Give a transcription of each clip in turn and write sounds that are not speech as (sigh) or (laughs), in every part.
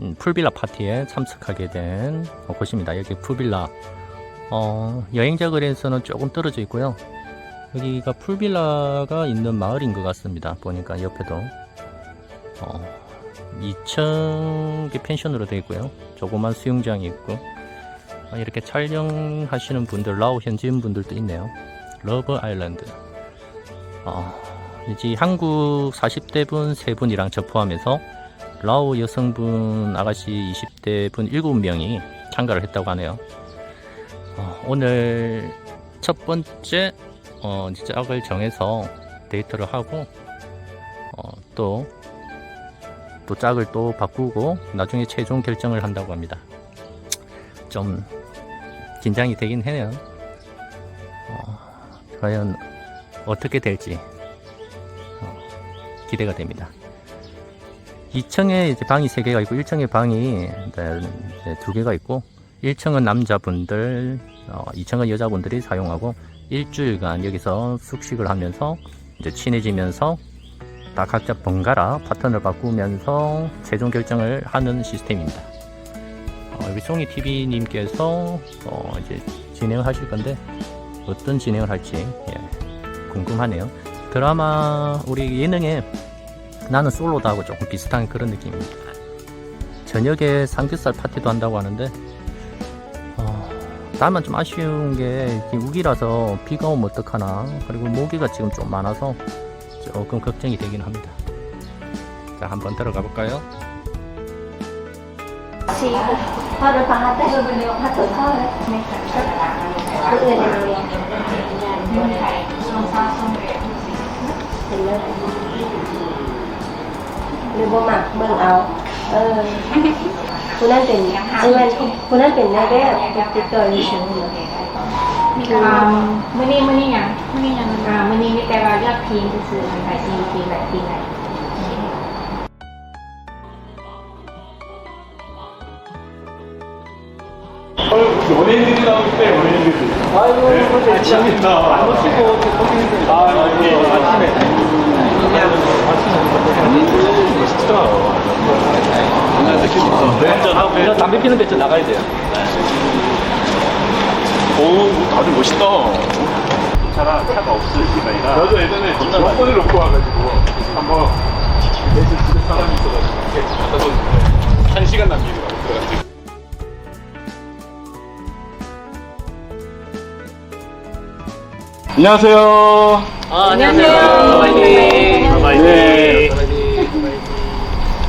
음, 풀빌라 파티에 참석하게 된 곳입니다. 여기 풀빌라 어, 여행자 거리에서는 조금 떨어져 있고요. 여기가 풀빌라가 있는 마을인 것 같습니다. 보니까 옆에도 어, 2층 펜션으로 되어 있고요. 조그만 수영장이 있고 어, 이렇게 촬영하시는 분들 라오 현지인 분들도 있네요. 러브 아일랜드. 어, 이제 한국 40대 분 3분이랑 저 포함해서 라오 여성분 아가씨 20대 분 7명이 참가를 했다고 하네요. 어, 오늘 첫 번째 어, 짝을 정해서 데이트를 하고 어, 또, 또 짝을 또 바꾸고 나중에 최종 결정을 한다고 합니다. 좀 긴장이 되긴 해요. 어, 과연 어떻게 될지 어, 기대가 됩니다. 2층에 이제 방이 3개가 있고 1층에 방이 이제 이제 2개가 있고 1층은 남자분들, 어, 2층은 여자분들이 사용하고 일주일간 여기서 숙식을 하면서 이제 친해지면서 다 각자 번갈아 파트너를 바꾸면서 최종 결정을 하는 시스템입니다. 어, 여기 송이 TV님께서 어, 이제 진행을 하실 건데 어떤 진행을 할지 예, 궁금하네요. 드라마 우리 예능에 나는 솔로다 하고 조금 비슷한 그런 느낌입니다. 저녁에 삼겹살 파티도 한다고 하는데 어, 다만 좀 아쉬운 게 우기라서 비가 오면 어떡하나 그리고 모기가 지금 좀 많아서 조금 걱정이 되긴 합니다. 자 한번 들어가 볼까요? หรือบ่มักเบิ่งเอา เออคุณนั่นเป็นใช่ไหมคุณนั่นเป็นได้แค่ติดต่ออยู่เฉยๆมีการมื่อนี้มื่อนี้ยังมื่อนี้ยังอ่ามื่อนี้มีแต่ว่ายอดทีมคือมันขายทีมทีมไหนทีมไหน我年轻的，我年轻的，哎呦，我年轻的，我是个，我年轻的。 네. 피는 데좀 나가야 돼요. 오, 다들 멋있다. 차가, 차가 없으시가 아니라. 저도 예전에 정권을 놓고 와가지고 한번 대신 집에 사람이 있어가지고 이렇게 갖다 줬는데 한 시간 남기고 들어가지고. 안녕하세요. 아, 안녕하세요. 네.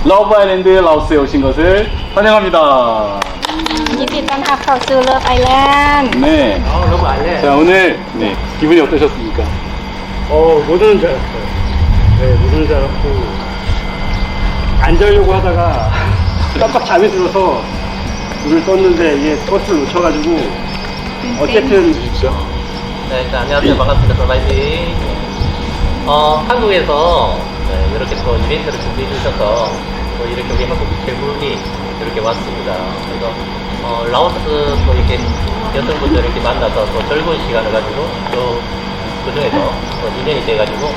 러브 아일랜드 라오스에 오신 것을 환영합니다. ยินดีต้อนรับเข้าสู่เลิฟไอแลนด์ 네. 자, 오늘 네, 기분이 어떠셨습니까? 어, 못 오는 줄 알았어요. 네, 못 오는 줄 알았고, 안 자려고 하다가 (laughs) 깜빡 잠이 들어서 물을 떴는데 이게 버스를 놓쳐가지고, 어쨌든, 네, 일단 안녕하세요. 반갑습니다. 설마이지. 어, 한국에서 네, 이렇게 또 이벤트를 준비해 주셔서 뭐 이렇게 우리 한국 대부분이 이렇게 왔습니다. 그래서 어, 라오스 또 이렇게 여성분들 이렇게 만나서 또 즐거운 시간을 가지고 또 그중에서 또 인연이 돼가지고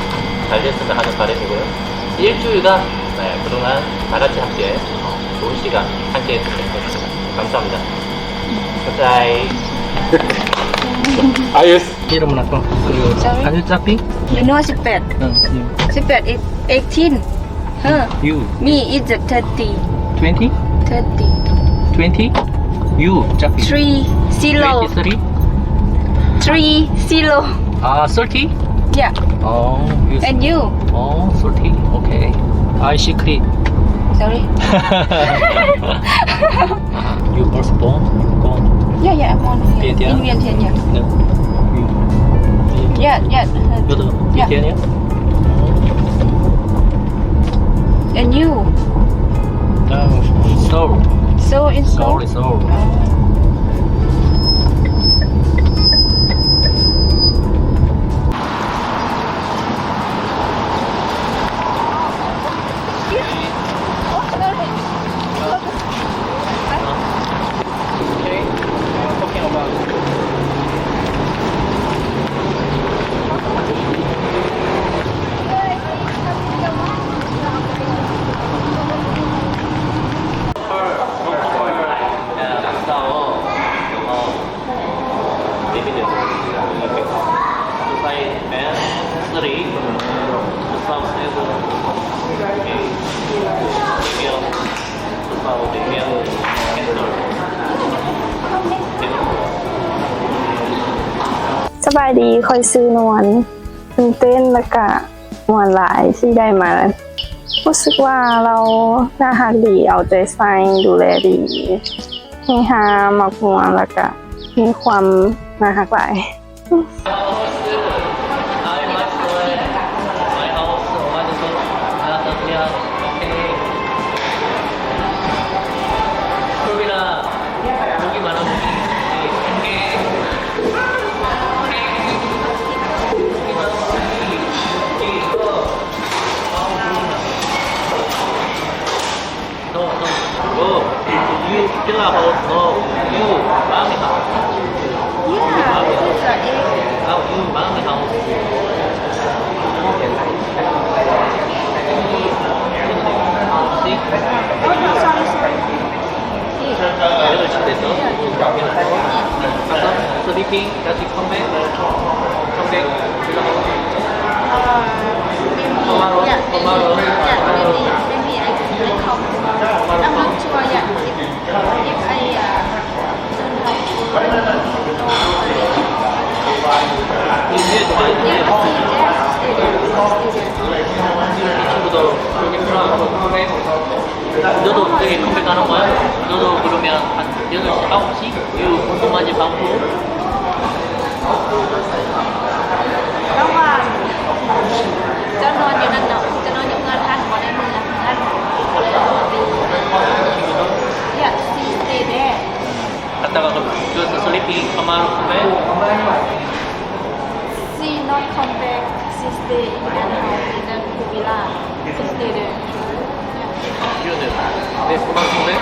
잘 됐으면 하는 바람이고요. 일주일간 네, 그동안 다 같이 함께 어, 좋은 시간 함께 했으면 좋겠습니다. 감사합니다. 감사히. Ayos. Hiram na ko. Sorry. Ano yung 18. Oh, 18, 18. Huh? You. Me is a 30. 20? 30. 20? You, Jaffi. 3 zero. 3 zero. Uh, 30? Yeah. Oh. You And you? Oh, 30. Okay. I she clean. Sorry? (laughs) (laughs) you birth born? Gone? Yeah, yeah, I'm born here. Vientiane? In Vientiane, yeah. No. Yeah, yeah. Uh, yeah. And you 나 서울. so in Seoul 서울이 서 ค่อยซื้อนวลตื่นเต้นแล้วก็มวนหลายที่ได้มา รู้สึกว่าเราน่าหักดีเอาใจใส่ดูแลดีเฮฮามักมวนแล้วก็มีความน่าหักหลาย Yeah, this is egg. Oh. Yeah, Tomorrow. maybe, yeah, maybe, maybe I can come tomorrow. I'm not sure yet if, if 친구도 여기 너도 되게 컴백하는 거야? 너도 그러면 한 8시, 9시? 이후 궁금하지, 방구? 영화, 짠 언니 만나. 갔다가 그 just sleeping tomorrow 컴백? see not come back she stay in that house in that villa she stay there 기운을. 네, tomorrow 컴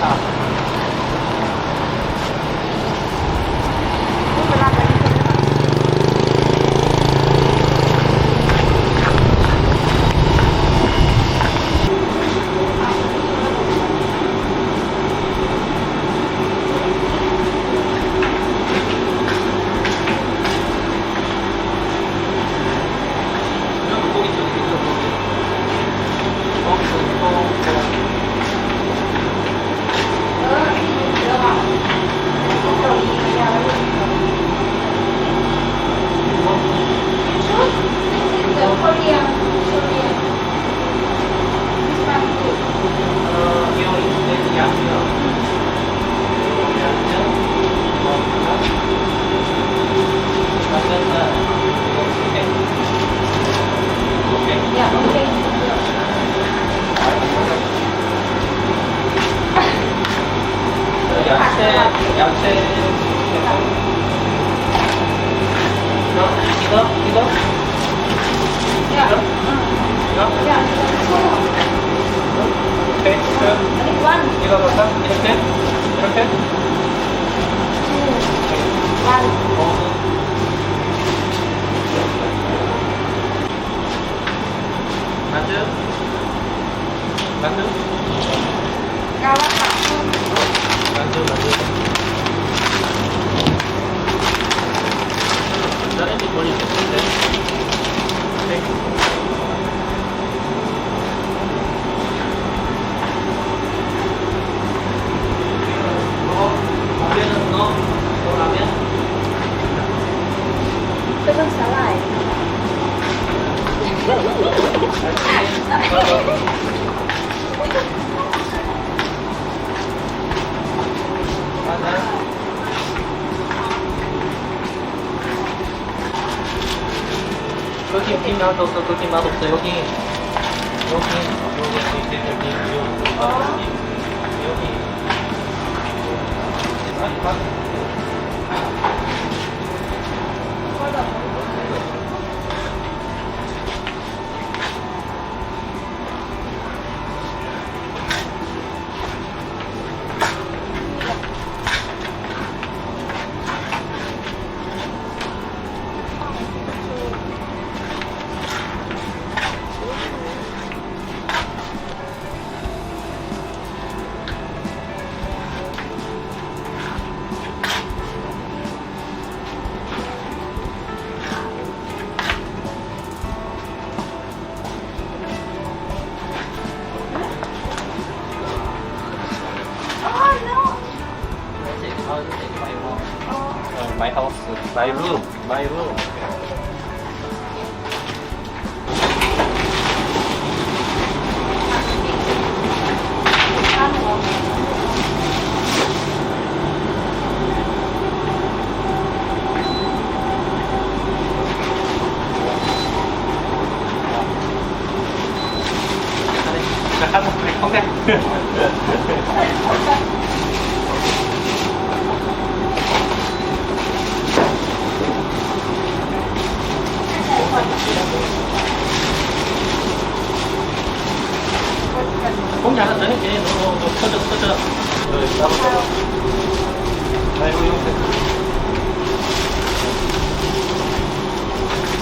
啊。(laughs) 만두, 여기 빈 맛없어, 여기 맛 없어, 여기. 여기, 여기, 여기, 여기, 여기, 여기,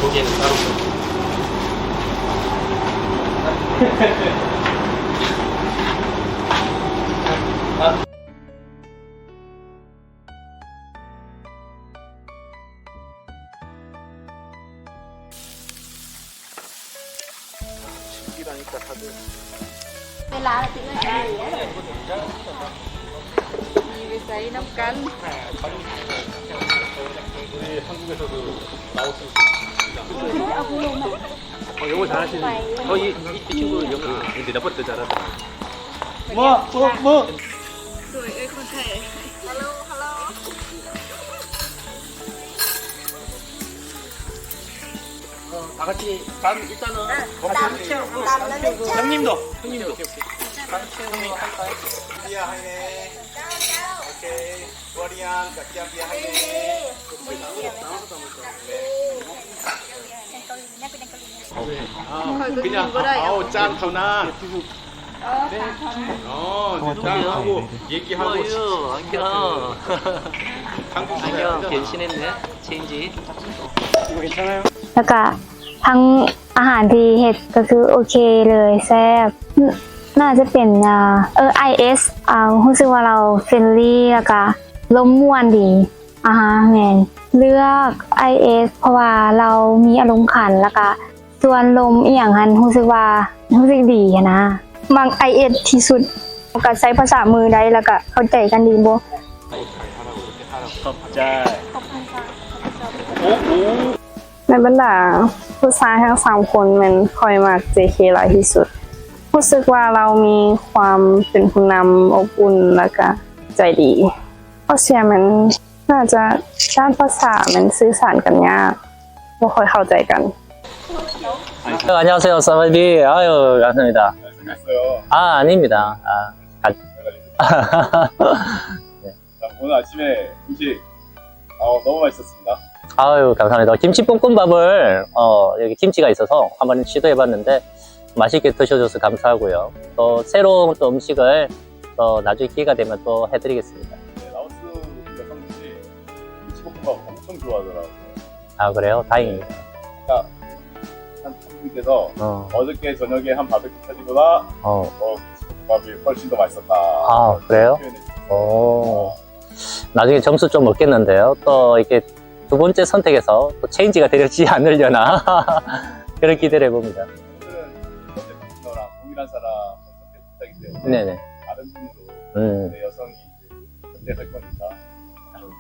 고기는 따로. 어, 영어 잘하시네. 어, 이, 이, 이 친구 영어, 아, 근데 나보다 더 잘하다. 뭐, 뭐, 뭐. 어, 다 같이 밤 일단은 같이 땀 채우고 형님도 형님도 오케이 오케이 땀 채우고 할까요? 이야 하네. 님도 형님도 그냥 아우 짠 하나 어, 짠하고 얘기하고 안녕. 한국 안녕. 변신했네. 체인지. 이거 괜찮아요? แล้วก็ทั้งอาหารที่เห็ดก็คือโอเคเลยแซ่บ นน่าจะเป็นอ่าเออ IS อ่ารู้สึกว่าเราเฟรนลี่แล้วก็ลมม่วนดีอ่าฮะแมนเลือก IS เพราะว่าเรามีอารมณ์ขันแล้วก็ส่วนลมอีหยังหันรู้สึกว่ารู้สึกดีอะนะมัก IS ที่สุดก็ใช้ภาษามือได้แล้วก็เข้าใจกันดีบ่ 자. ในบรรดาผู้ชายทั้งสามคนมันคอยมาก JK หลายที่สุด รู้สึกว่าเรามีความเป็นผู้นำอบอุ่นแล้วก็ใจดีเพราะเสียมันน่าจะด้านภาษามันสื่อสารกันยากไม่ค่อยเข้าใจกัน 어, 안녕하세요, 사바비. 아유, 감사합니다. 재밌어요. 아, 아닙니다. 아, 아. 오늘 아침에 음식 어, 너무 맛있었습니다. 아유, 감사합니다. 김치 볶음밥을, 어, 여기 김치가 있어서 한번 시도해봤는데, 맛있게 드셔줘서 감사하고요. 또, 새로운 또 음식을 또 나중에 기회가 되면 또 해드리겠습니다. 네, 라오스 여성분이 김치볶음밥 엄청 좋아하더라고요. 아, 그래요? 다행입니다. 한 분께서 어, 어저께 저녁에 한 바베큐 터지보다 어, 어, 김치볶음밥이 훨씬 더 맛있었다. 아, 그래요? 주셨어요. 오. 나중에 점수 좀 먹겠는데요. 또 이렇게 두 번째 선택에서 또 체인지가 되지 않으려나. (laughs) 그런 기대를 해봅니다. 네네. 다른 분으로 음, 내 여성이 이제 선택할 거니까 좀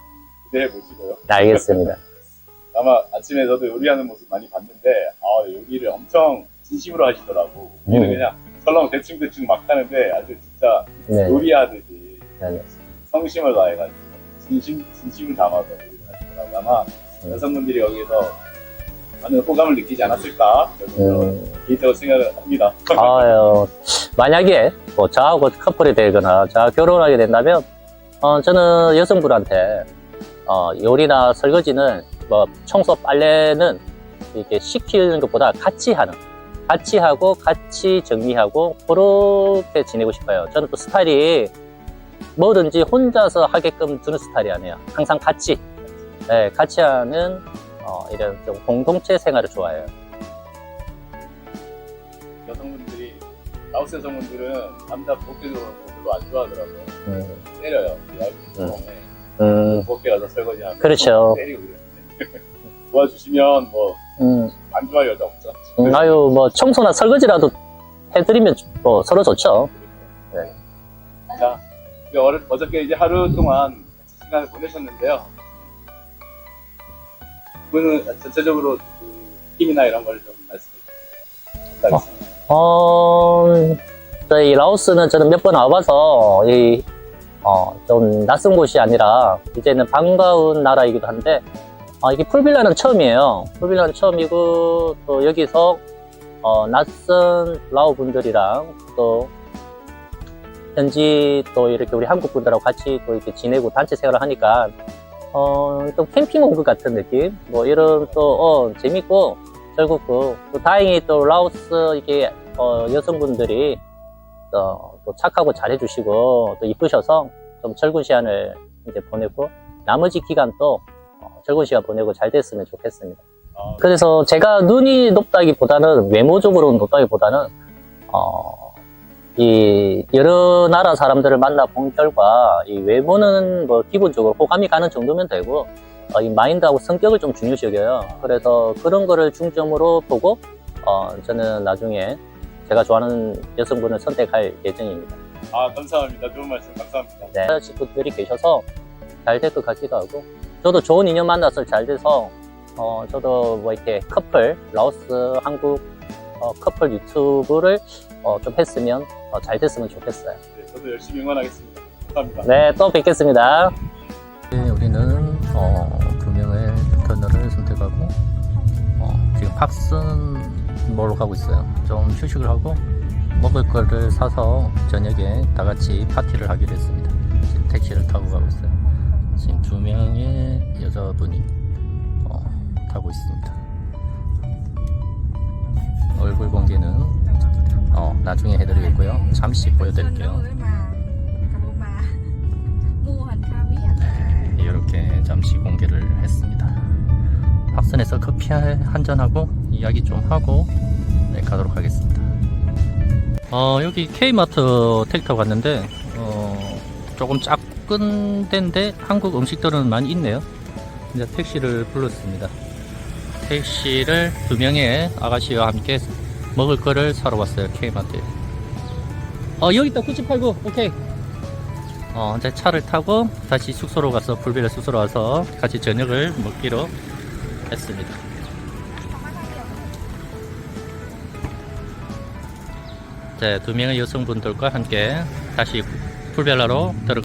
기대해 보시고요. 알겠습니다. (laughs) 아마 아침에 저도 요리하는 모습 많이 봤는데 아 요리를 엄청 진심으로 하시더라고. 우리는 음. 그냥 설렁 대충 대충 막 하는데 아주 진짜 네. 요리하듯이 네네. 성심을 다해가지고 진심 진심을 담아서 요리를 하시더라고. 아마 음. 여성분들이 여기서 많은 호감을 느끼지 않았을까 음, 개인적으로 생각을 합니다. 아유, 만약에 뭐 저하고 커플이 되거나 저하고 결혼하게 된다면, 어, 저는 여성분한테, 어, 요리나 설거지는 뭐 청소 빨래는 이렇게 시키는 것보다 같이 하는, 같이 하고 같이 정리하고 그렇게 지내고 싶어요. 저는 또 스타일이 뭐든지 혼자서 하게끔 두는 스타일이 아니에요. 항상 같이, 네, 같이 하는 어, 이런 좀 공동체 생활을 좋아해요. 여성분들이 라오스 여성분들은 남자 부엌에서 별로 안 좋아하더라고요. 음, 때려요. 음. 얇은 음, 부엌에 가서 설거지하면 그렇죠. 때리고 (laughs) 도와주시면 뭐안 음, 좋아할 여자 없죠. 음, 아유, 뭐, 청소나 설거지라도 해드리면 뭐 서로 좋죠. 자, 우리 어르- 어저께 이제 하루 동안 시간을 보내셨는데요. 그거는 전체적으로 그 힘이나 이런 걸 좀 말씀해 주시겠습니다. 어, 저희 라오스는 저는 몇 번 와봐서, 이, 어, 좀 낯선 곳이 아니라, 이제는 반가운 나라이기도 한데, 어, 이게 풀빌라는 처음이에요. 풀빌라는 처음이고, 또 여기서, 어, 낯선 라오 분들이랑, 또, 현지 또 이렇게 우리 한국 분들하고 같이 또 이렇게 지내고 단체 생활을 하니까, 어, 또 캠핑 온 것 같은 느낌? 뭐 이런 또, 어, 재밌고, 즐겁고, 또 다행히 또 라오스 이게, 어, 여성분들이 또, 또 착하고 잘해주시고, 또 이쁘셔서 좀 즐거운 시간을 이제 보내고, 나머지 기간 또 어, 즐거운 시간 보내고 잘 됐으면 좋겠습니다. 아, 그래서 제가 눈이 높다기보다는 외모적으로 높다기보다는 어, 이 여러 나라 사람들을 만나 본 결과 이 외모는 뭐 기본적으로 호감이 가는 정도면 되고 어, 이 마인드하고 성격을 좀 중요시 여겨요. 그래서 그런 거를 중점으로 보고 어, 저는 나중에 제가 좋아하는 여성분을 선택할 예정입니다. 아, 감사합니다. 좋은 말씀 감사합니다. 네. 친구들이 계셔서 잘 될 것 같기도 하고 저도 좋은 인연 만나서 잘 돼서 어 저도 뭐 이렇게 커플 라오스 한국 어, 커플 유튜브를 어, 좀 했으면 어, 잘 됐으면 좋겠어요. 네, 저도 열심히 응원하겠습니다. 감사합니다. 네, 또 뵙겠습니다. 네, 우리는 어, 두 명의 터널을 선택하고 어, 지금 팍슨몰로 가고 있어요. 좀 휴식을 하고 먹을 거를 사서 저녁에 다 같이 파티를 하기로 했습니다. 지금 택시를 타고 가고 있어요. 지금 두 명의 여자분이 어, 타고 있습니다. 얼굴 공개는 어, 나중에 해드리겠고요. 잠시 보여드릴게요. 이렇게 잠시 공개를 했습니다. 학선에서 커피 한 잔하고 이야기 좀 하고 네, 가도록 하겠습니다. 어, 여기 K마트 택터 갔는데 어, 조금 작은 데인데 한국 음식들은 많이 있네요. 이제 택시를 불렀습니다. 택시를 두 명의 아가씨와 함께 먹을 거를 사러 왔어요. K마트에. 어, 여기 있다. 989. 오케이. 어, 이제 차를 타고 다시 숙소로 가서 불빌라 숙소로 와서 같이 저녁을 먹기로 했습니다. 네, 두 명의 여성분들과 함께 다시 풀벨라로 들어